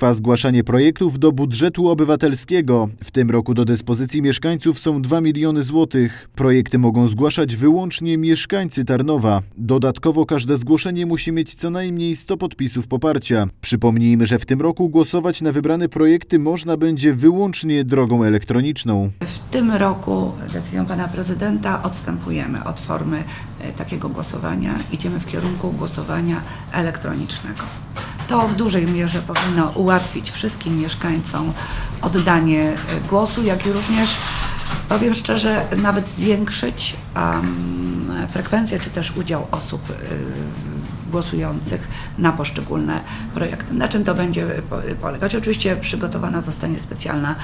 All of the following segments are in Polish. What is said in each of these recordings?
Trwa zgłaszanie projektów do budżetu obywatelskiego. W tym roku do dyspozycji mieszkańców są 2 miliony złotych. Projekty mogą zgłaszać wyłącznie mieszkańcy Tarnowa. Dodatkowo każde zgłoszenie musi mieć co najmniej 100 podpisów poparcia. Przypomnijmy, że w tym roku głosować na wybrane projekty można będzie wyłącznie drogą elektroniczną. W tym roku decyzją pana prezydenta odstępujemy od formy e, takiego głosowania. Idziemy w kierunku głosowania elektronicznego. To w dużej mierze powinno ułatwić wszystkim mieszkańcom oddanie e, głosu, jak i również, powiem szczerze, nawet zwiększyć um, frekwencję czy też udział osób e, głosujących na poszczególne projekty. Na czym to będzie po- polegać? Oczywiście przygotowana zostanie specjalna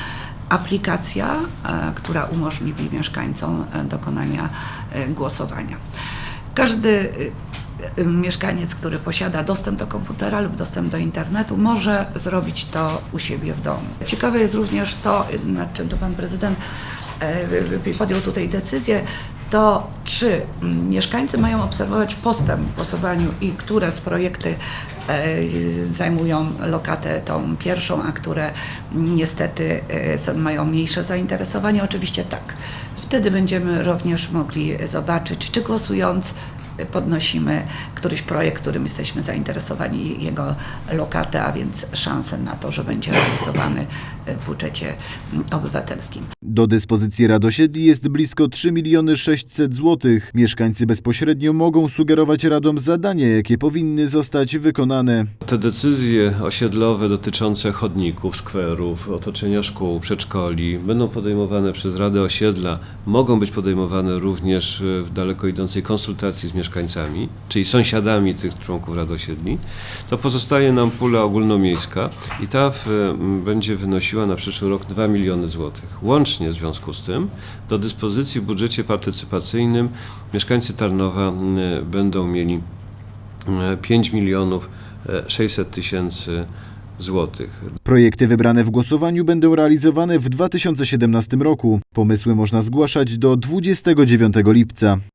aplikacja, e, która umożliwi mieszkańcom e, dokonania e, głosowania. Każdy e, e, mieszkaniec, który posiada dostęp do komputera lub dostęp do internetu, może zrobić to u siebie w domu. Ciekawe jest również to, nad czym tu pan prezydent e, podjął tutaj decyzję, to czy mm, mieszkańcy mają obserwować postęp w głosowaniu i które z projekty e, zajmują lokatę tą pierwszą, a które niestety e, mają mniejsze zainteresowanie? Oczywiście tak. Wtedy będziemy również mogli zobaczyć, czy głosując podnosimy któryś projekt, którym jesteśmy zainteresowani, jego lokatę, a więc szansę na to, że będzie realizowany w budżecie obywatelskim. Do dyspozycji Rad Osiedli jest blisko 3 miliony 600 złotych. Mieszkańcy bezpośrednio mogą sugerować radom zadania, jakie powinny zostać wykonane. Te decyzje osiedlowe dotyczące chodników, skwerów, otoczenia szkół, przedszkoli będą podejmowane przez Radę Osiedla, mogą być podejmowane również w daleko idącej konsultacji z mieszkańcami, czyli sąsiadami tych członków Rady Osiedli. To pozostaje nam pula ogólnomiejska i ta w, będzie wynosiła na przyszły rok 2 miliony złotych. Łącznie w związku z tym do dyspozycji w budżecie partycypacyjnym mieszkańcy Tarnowa będą mieli e, 5 milionów e, 600 tysięcy złotych. Projekty wybrane w głosowaniu będą realizowane w 2017 roku. Pomysły można zgłaszać do 29 lipca.